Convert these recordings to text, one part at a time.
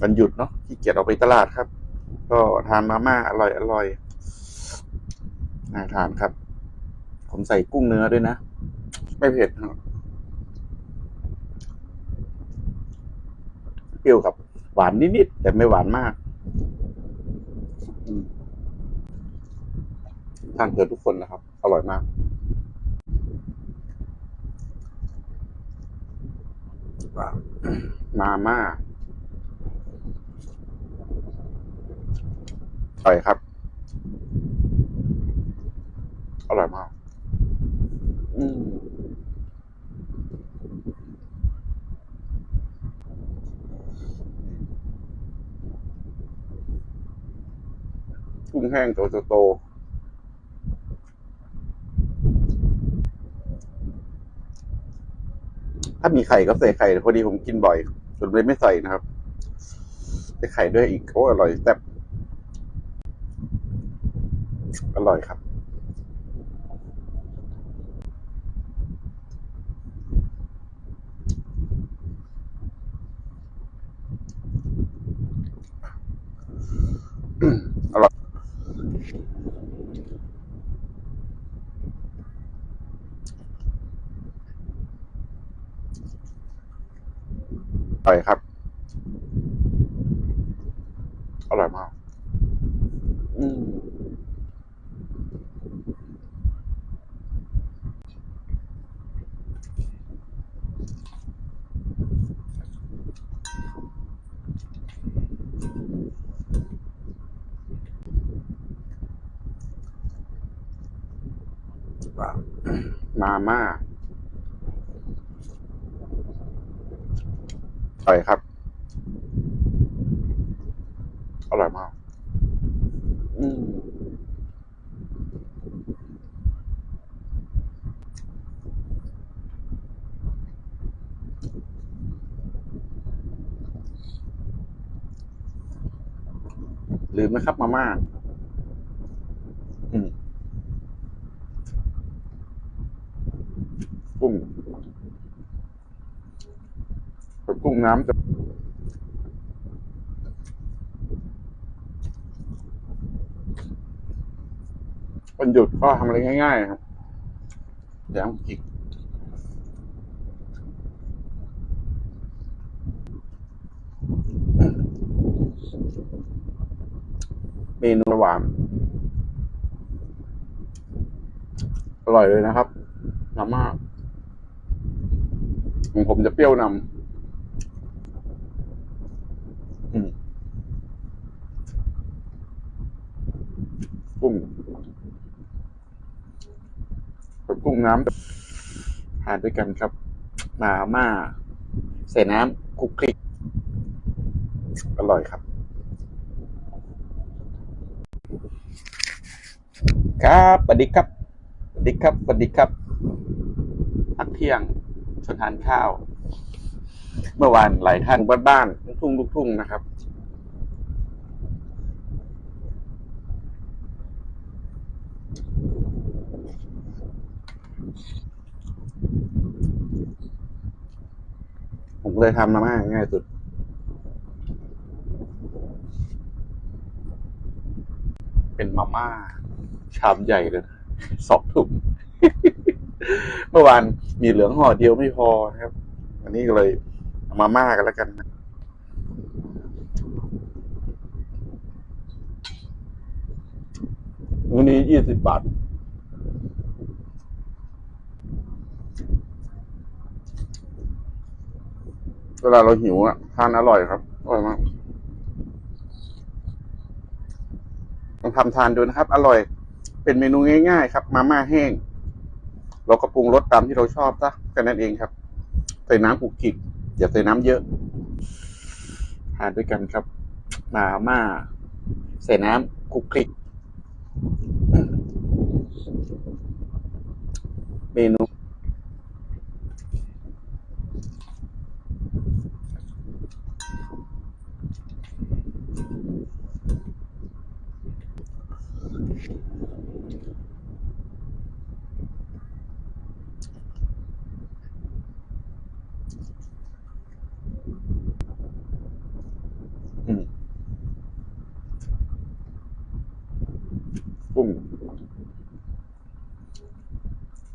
วันหยุดเนาะขี้เกียจออกไปตลาดครับ ก็ทานมาม่าอร่อยอร่อยน่าทานครับ ผมใส่กุ้งเนื้อด้วยนะ ไม่เผ็ดเปรี้ยวกับหวานนิดๆแต่ไม่หวานมากทานเถอะทุกคนนะครับ อร่อยมาก มาม่า อร่อยครับ อร่อยมาก อืมกุ้งแห้งตัวโตๆถ้ามีไข่ก็ใส่ไข่พอดีผมกินบ่อยจนเลยไม่ใส่นะครับ ใส่ไข่ด้วยอีกโอ้อร่อยแซ่บ อร่อยครับอร่อยอร่อยครับ อร่อยมาก อืม มาม่าอร่อยครับ อร่อยมาก อืมลืมนะครับมาม่าอืม กุ้งเป็นกุ้งน้ำจะวันหยุดก็ทำอะไรง่ายๆครับอย่างอีกเมนูหวานอร่อยเลยนะครับมาม่า ของผมจะเปรี้ยวนำอืมกุ้งกับกุ้งน้ำทานด้วยกันครับ มาม่า ใส่น้ำคลุกคลิก อร่อยครับ ครับสวัสดีครับสวัสดีครับสวัสดีครับพักเที่ยง ชวนทานข้าว เมื่อวานหลายท่านบ้านๆทุ่งลูกทุ่งนะครับผมเลยทำมาม่าง่ายสุด เป็นมาม่า ชามใหญ่เลยสองถุง เมื่อวาน มีเหลืองห่อเดียวไม่พอนะครับวันนี้ก็เลยเามาม่ากันแล้วกันนะวันนี้ยี่สิบบาท เวลาเราหิวอะทานอร่อยครับ อร่อยมากลองทำทานดูนะครับ อร่อย เป็นเมนูง่าย ๆ ครับ มาม่าแห้ง เราก็ปรุงรสตามที่เราชอบซะแค่นั้นเองครับ ใส่น้ำผูกขิดอย่าใส่น้ำเยอะทานด้วยกันครับ มาม่า ใส่น้ำคุกคลิก เมนู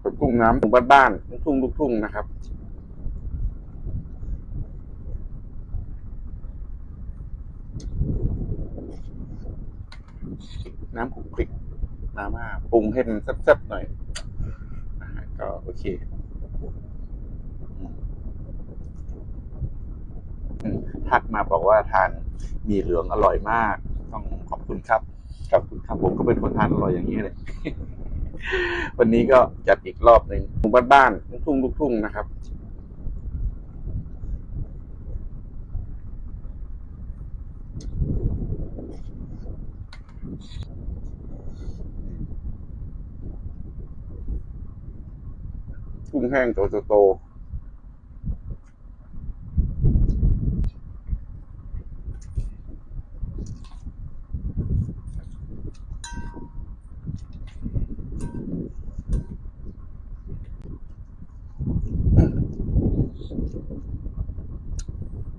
เป็นกุ้งน้ำถุงบ้านๆลูกทุ่งลูกทุ่งนะครับ น้ำขลุกคลิกมาม่าปรุงให้มันแซ่บๆหน่อยก็โอเคทักมาบอกว่าทานมีเหลืองอร่อยมาก ต้องขอบคุณครับขอบคุณครับผมก็เป็นคนทานอร่อยอย่างนี้เลย วันนี้ก็จัดอีกรอบหนึ่งหมู่บ้านๆทุ่งลูกทุ่งนะครับกุ้งแห้งโตโต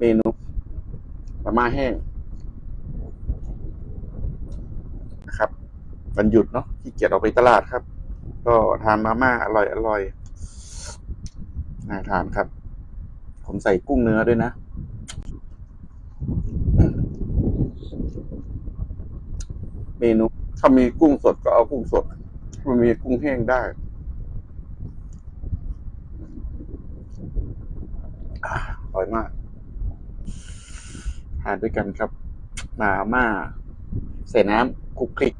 เมนูมาม่าแห้งนะครับวันหยุดเนาะที่เกียจออกไปตลาดครับ ก็ทานมาม่าอร่อยอร่อยน่าทานครับ ผมใส่กุ้งเนื้อด้วยนะ เมนู ถ้ามีกุ้งสดก็เอากุ้งสดมันมีกุ้งแห้งได้อร่อยมาก ทานด้วยกันครับมาม่าใส่น้ำคลุกคลิก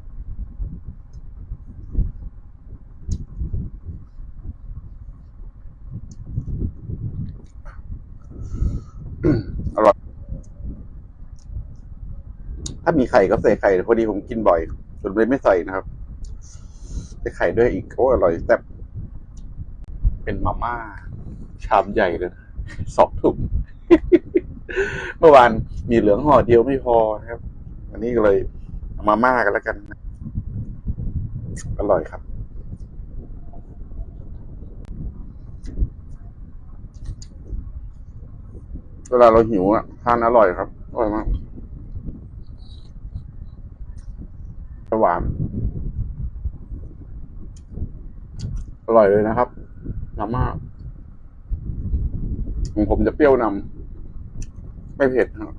อร่อย ถ้ามีไข่ก็ใส่ไข่พอดีผมกินบ่อยจนเลยไม่ใส่นะครับ ใส่ไข่ด้วยอีกโอ้อร่อยแต่บเป็นมาม่า ชามใหญ่เลยสองถุง เมื่อวานมีเหลืองห่อเดียวไม่พอนะครับอันนี้ก็เลยเอามาม่ากันแล้วกันนะอร่อยครับ เวลาเราหิวอะทานอร่อยครับอร่อยมากหวานอร่อยเลยนะครับมาม่าของผมจะเปรี้ยวนำ ไม่เผ็ดครับ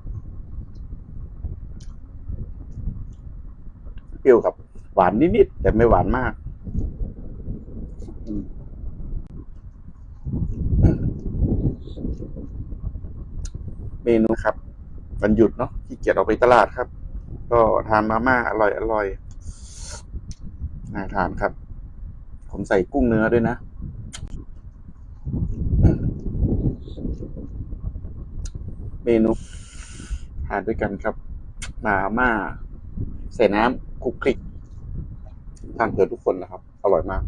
เปรี้ยวกับ หวานนิดๆแต่ไม่หวานมากเมนูครับวันหยุดเนาะที่เกียจออกไปตลาดครับ ก็ทานมาม่าอร่อยอร่อยน่าทานครับ ผมใส่กุ้งเนื้อด้วยนะ เมนูทานด้วยกันครับมาม่าใส่น้ำคลุกคลิกทานเผื่อทุกคนนะครับ อร่อยมาก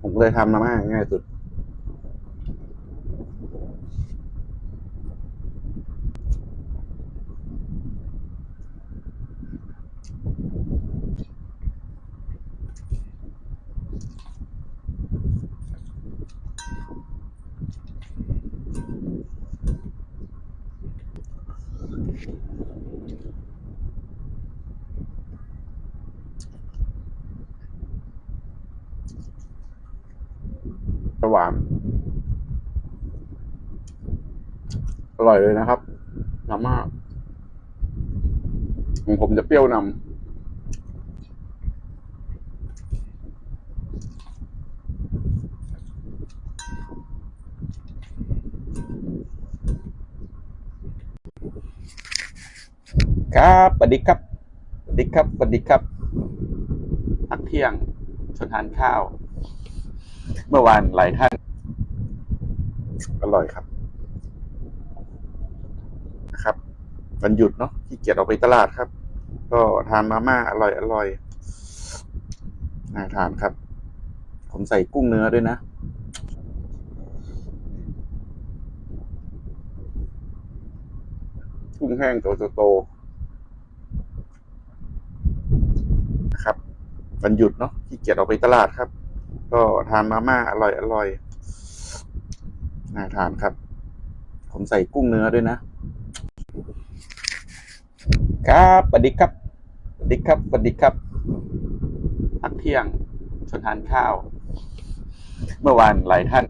ผมก็เลยทำมาม่าง่ายสุด หวาน อร่อยเลยนะครับมาม่าของผมจะเปรี้ยวนำครับสวัสดีครับสวัสดีครับสวัสดีครับพักเที่ยงชนทานข้าว เมื่อวานหลายท่าน อร่อยครับนะครับวันหยุดเนาะที่เกียจออกไปตลาดครับ ก็ทานมาม่าอร่อยอร่อยน่าทานครับ ผมใส่กุ้งเนื้อด้วยนะกุ้งแห้งโตโตโตนะครับวันหยุดเนาะที่เกียจออกไปตลาดครับ ก็ทานมาม่าอร่อยอร่อยน่าทานครับ ผมใส่กุ้งเนื้อด้วยนะ ครับสวัสดีครับสวัสดีครับสวัสดีครับพักเที่ยงชนทานข้าว เมื่อวานหลายท่าน